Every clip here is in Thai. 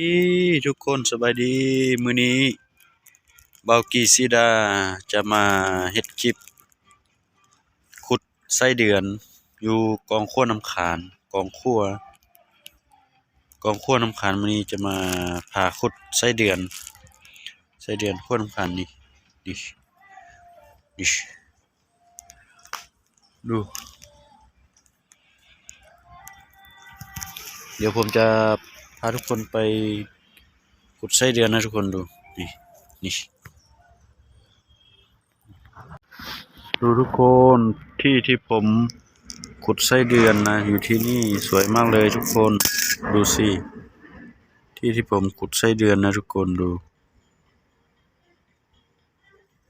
ดีทุกคนสบายดีมื้อนี้เบากีซีดาจะมาเฮ็ดคลิป ขุดไส้เดือน อยู่กองขั้วน้ำขานกองขั้วกองขั้วน้ำขานมื้อนี้จะมาพาขุดไส้เดือนไส้เดือนขั้วน้ำขานนี่นี่นี่ดูเดี๋ยวผมจะ พาทุกคนไปขุดไส้เดือนนะทุกคนดู นี่นี่ดูทุกคนที่ที่ผมขุดไส้เดือนนะ อยู่ที่นี่สวยมากเลยทุกคนดูสิที่ที่ผมขุดไส้เดือนนะทุกคนดู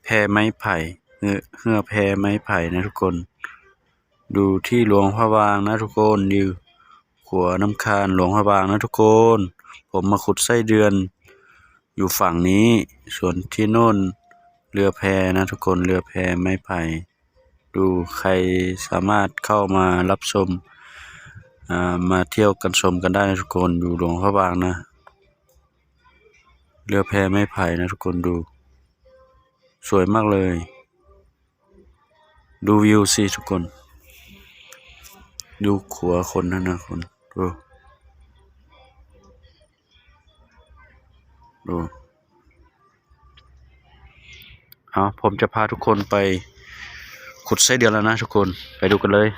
แพไม้ไผ่เหือเหือแพไม้ไผ่นะทุกคน ดูที่หลวงพระบางนะทุกคนดู ขัวน้ำคานหลวงพระบางนะทุกคน ผมมาขุดไส้เดือน อยู่ฝั่งนี้ ส่วนที่โน่นเรือแพนะทุกคนเรือแพไม้ไผ่ ดูใครสามารถเข้ามารับชมามาเที่ยวกันชมกันได้นะทุกคนอยู่หลวงพระบางนะ เรือแพไม้ไผ่นะทุกคนดู สวยมากเลย ดูวิวสิทุกคน ดูขัวคนนั่นนะคน ดูดูเอาผมจะพาทุกคนไปขุดไส้เดือนแล้วนะทุกคนไปดูกันเลย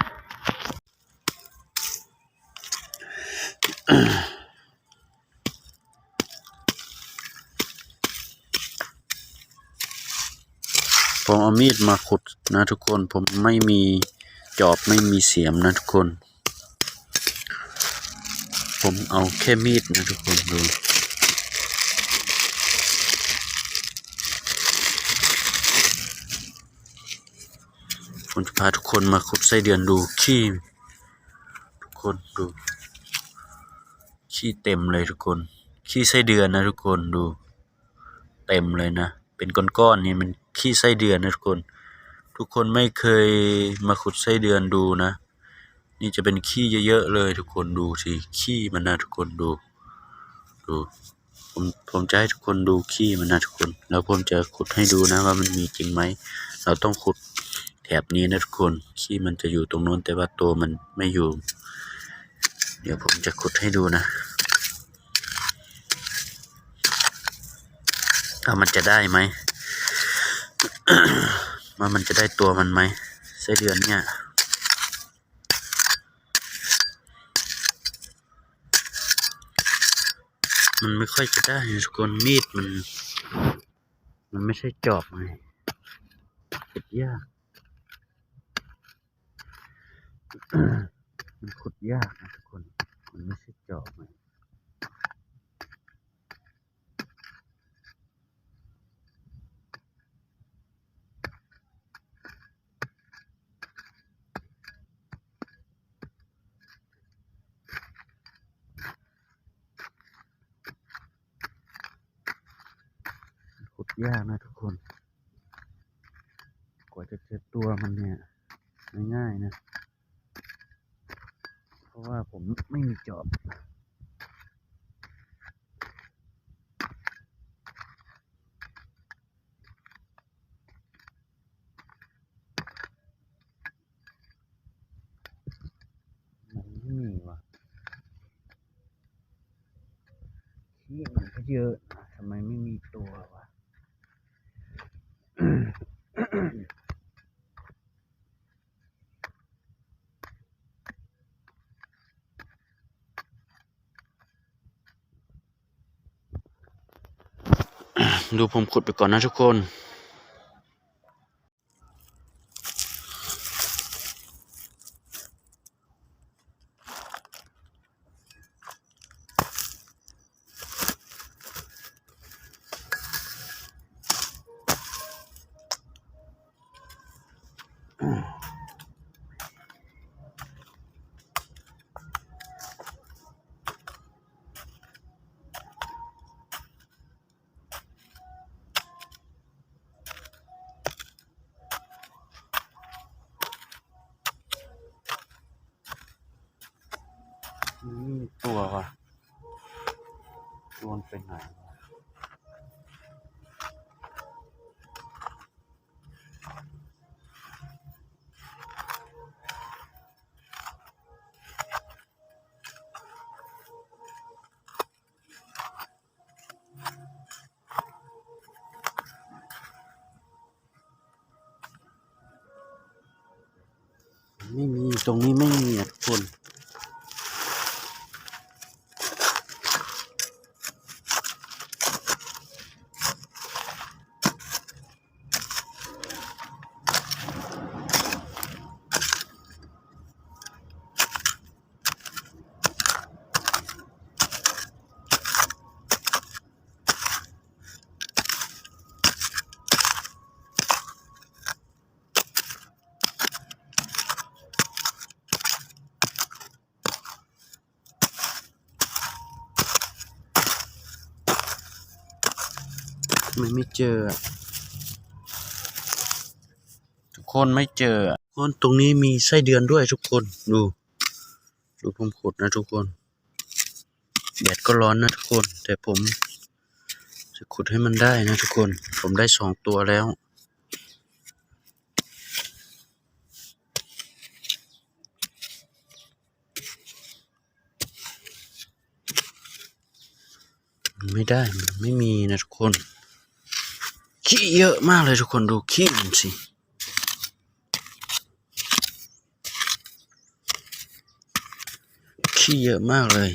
ผมเอามีดมาขุดนะทุกคนผมไม่มีจอบไม่มีเสียมนะทุกคน ผมเอาแค่มีดนะทุกคนดูผมจะพาทุกคนมาขุดไส้เดือนดูขี้ทุกคนดู ขี้เต็มเลยทุกคน ขี้ไส้เดือนนะทุกคนดู เต็มเลยนะ เป็นก้อนๆนี่มันขี้ไส้เดือนนะทุกคน ทุกคนไม่เคยมาขุดไส้เดือนดูนะ นี่จะเป็นขี้เยอะๆเลยทุกคนดูสิขี้มันนะทุกคนดู ดูผมผมจะให้ทุกคนดูขี้มันนะทุกคน แล้วผมจะขุดให้ดูนะว่ามันมีจริงไหม เราต้องขุดแถบนี้นะทุกคนขี้มันจะอยู่ตรงโน้นแต่ว่าตัวมันไม่อยู่ เดี๋ยวผมจะขุดให้ดูนะว่ามันจะได้ไหมว่ามันจะได้ตัวมันไหมไส้เดือนเนี่ย มันไม่ค่อยจะได้ทุกคนมีดมัน มันไม่ใช่จอบไงขุดยาก มันขุดยากนะทุกคน มันไม่ใช่จอบไง ยากนะทุกคน กว่าจะเจอตัวมันเนี่ยไม่ง่ายนะ เพราะว่าผมไม่มีจอบ มันไม่มีว่ะขี้มันก็เยอะอะทำไมไม่มีตัววะ ดูผมขุดไปก่อนนะทุกคน ด โยน ไปหนวะไม่มี ตรงนี้ไม่มีอะคน เจออะทุกคนไม่เจออะคนตรงนี้มีไส้เดือนด้วยทุกคนดู ดูผมขุดนะทุกคนแดดก็ร้อนนะทุกคน แต่ผมจะขุดให้มันได้นะทุกคน ผมได้สองตัวแล้วมันไม่ได้มันไม่มีนะทุกคน ขี้เยอะมากเลยทุกคนดูขี้มันสิขี้เยอะมากเลย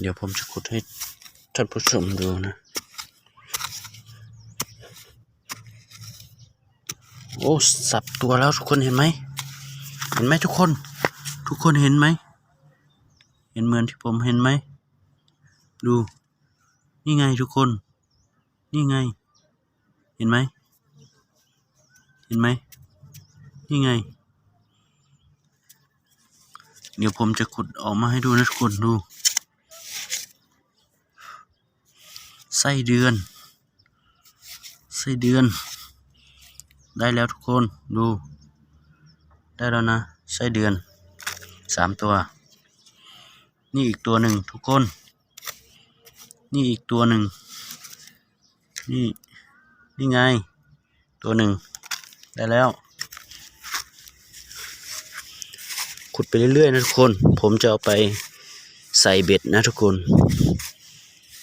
เดี๋ยวผมจะขุดให้ท่านผู้ชมดูนะ โอ้ สับตัวแล้วทุกคนเห็นไหม เห็นไหมทุกคน ทุกคนเห็นไหม เห็นเหมือนที่ผมเห็นไหม ดู นี่ไงทุกคน นี่ไง เห็นไหม เห็นไหม นี่ไง เดี๋ยวผมจะขุดออกมาให้ดูนะทุกคนดู ไส้เดือน ไส้เดือน ได้แล้วทุกคน ดู ได้แล้วนะ ไส้เดือน สามตัว นี่อีกตัวหนึ่งทุกคน นี่อีกตัวหนึ่ง นี่ นี่ไง ตัวหนึ่ง ได้แล้ว ขุดไปเรื่อยๆนะทุกคน ผมจะเอาไปใส่เบ็ดนะทุกคน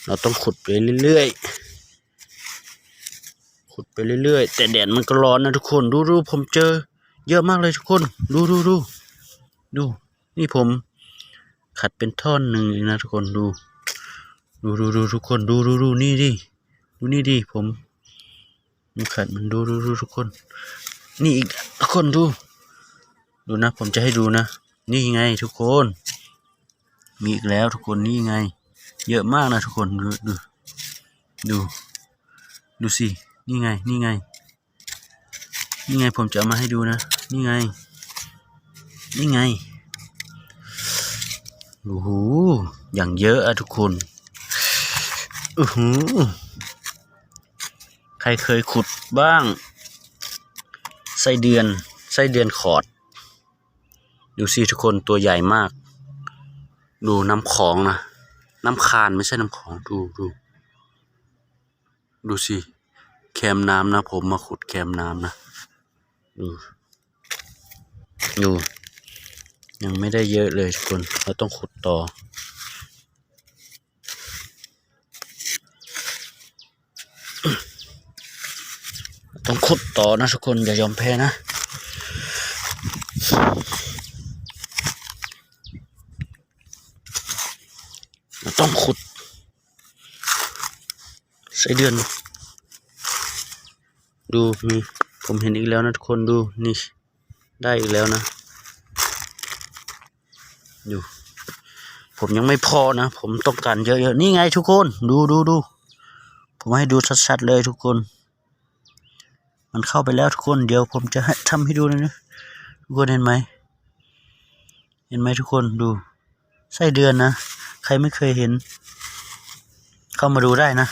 เราต้องขุดไปเรื่อยๆขุดไปเรื่อยๆ แต่แดดมันก็ร้อนนะทุกคน ดูดูผมเจอ เยอะมากเลยทุกคน ดูดูดูดู นี่ผมขัดเป็นท่อนหนึ่งเองนะทุกคนดู ดูดูดูทุกคนดูดูดูนี่ดิดูนี่ดิผมผมขัดมันดูดูดูทุกคน นี่อีกทุกคนดู ดูนะ ผมจะให้ดูนะ นี่ไงทุกคน มีอีกแล้วทุกคนนี่ไง เยอะมากนะทุกคนดูดูดูดูสิ นี่ไง นี่ไง นี่ไงผมจะมาให้ดูนะ นี่ไง นี่ไง โอ้โหอย่างเยอะอะทุกคนอือหือใครเคยขุดบ้าง ไส้เดือน ไส้เดือนขอด ดูสิทุกคนตัวใหญ่มาก ดูน้ำของนะ น้ำคานไม่ใช่น้ำของ ดูดูดูสิแคมน้ำนะ ผมมาขุดแคมน้ำนะ ดู ดู ยังไม่ได้เยอะเลยทุกคนเราต้องขุดต่อ ต้องขุดต่อนะทุกคนอย่ายอมแพ้นะต้องขุดใส่เดือน ดูมีผมเห็นอีกแล้วนะทุกคนดูนี่ได้อีกแล้วนะ ดูผมยังไม่พอนะ ผมต้องการเยอะๆ นี่ไงทุกคน ดูดูดู ผมให้ดูชัดๆเลยทุกคน มันเข้าไปแล้วทุกคน เดี๋ยวผมจะให้ทำให้ดูนะทุกคนเห็นไหม เห็นไหมทุกคนดู ไส้เดือนนะ ใครไม่เคยเห็น เข้ามาดูได้นะ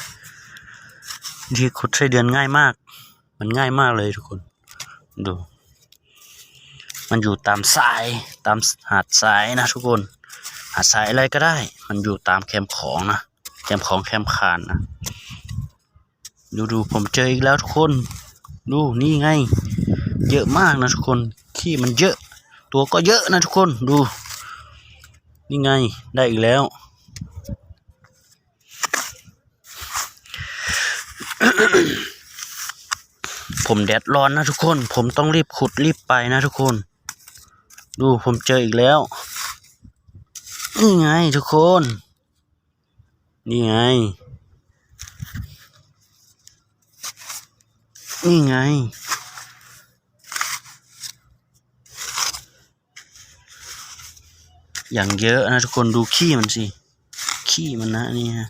วิธีขุดไส้เดือนง่ายมาก มันง่ายมากเลยทุกคน ดู มันอยู่ตามสายตามหาดทรายนะทุกคน หาดทรายอะไรก็ได้ มันอยู่ตามแคมของนะแคมของแคมคานนะดูดูผมเจออีกแล้วทุกคน ดูนี่ไง เยอะมากนะทุกคนขี้มันเยอะ ตัวก็เยอะนะทุกคนดู นี่ไงได้อีกแล้วผมแดดร้อนนะทุกคน ผมต้องรีบขุดรีบไปนะทุกคน ดูผมเจออีกแล้ว นี่ไงทุกคน นี่ไง นี่ไง อย่างเยอะนะทุกคนดูขี้มันสิ ขี้มันนะนี่ฮะ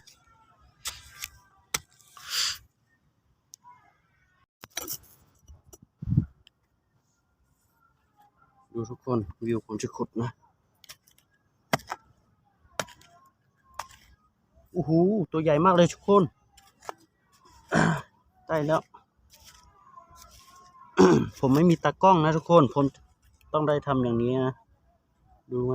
ดูทุกคนวิวผมจะขุดนะโอ้โหตัวใหญ่มากเลยทุกคนได้แล้ว ผมไม่มีตากล้องนะทุกคน ผมต้องได้ทำอย่างนี้นะ ดูไหม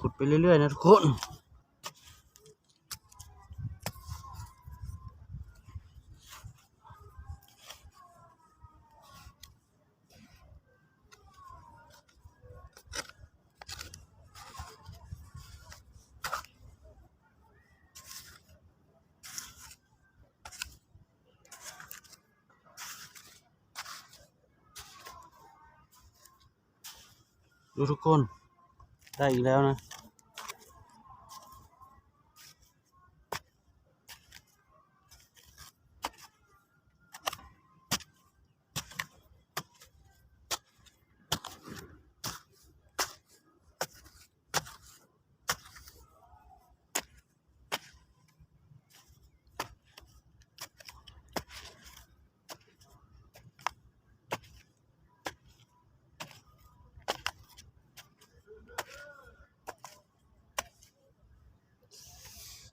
ขุดไปเรื่อยๆ นะทุกคนดูทุกคน ได้อีกแล้วนะ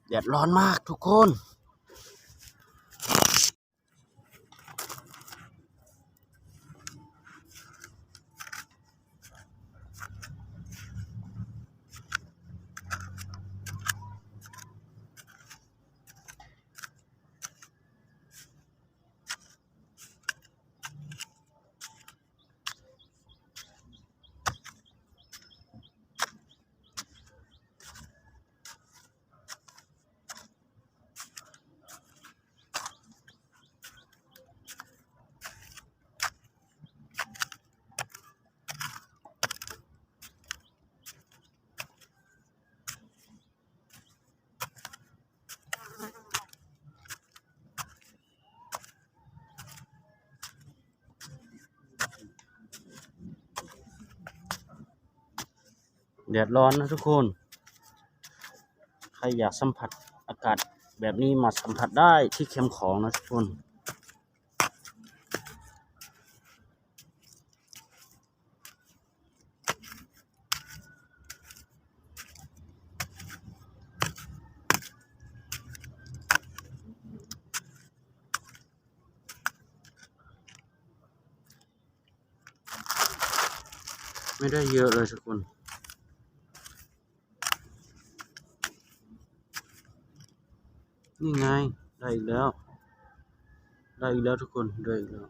แดดร้อนมากทุกคน ดดร้อนนะทุกคน ใครอยากสัมผัสอากาศแบบนี้มาสัมผัสได้ที่เข้มของนะทุกคนไม่ได้เยอะเลยทุกคน นี่ไง ได้อีกแล้ว ได้อีกแล้วทุกคน ได้อีกแล้ว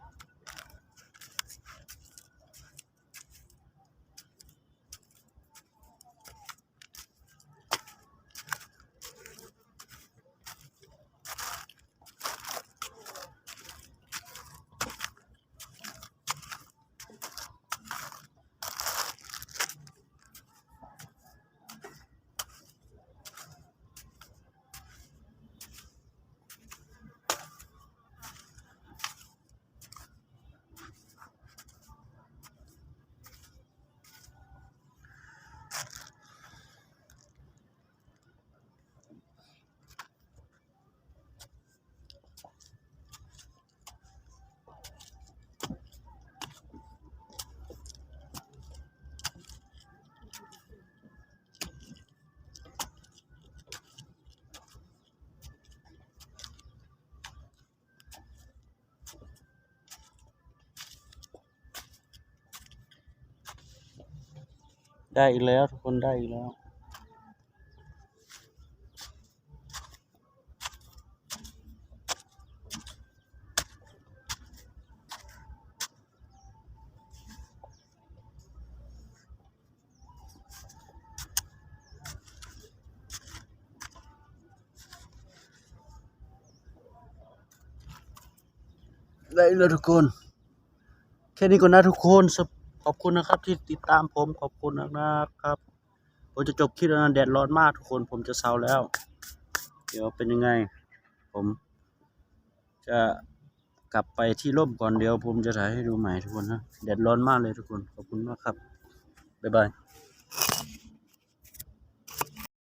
ได้อีกแล้วทุกคนได้อีกแล้วได้เลยทุกคน แค่นี้ก่อนนะทุกคนสบข อบคุณนะครับที่ติดตามผมขอบคุณนะครับ ผมจะจบคลิปแล้วนะแดดร้อนมากทุกคนผมจะเซาแล้ว เดี๋ยวเป็นยังไง ผมจะกลับไปที่ร่มก่อนเดี๋ยวผมจะถ่ายให้ดูใหม่ทุกคนนะแดดร้อนมากเลยทุกคนขอบคุณมากครับบ๊ายบาย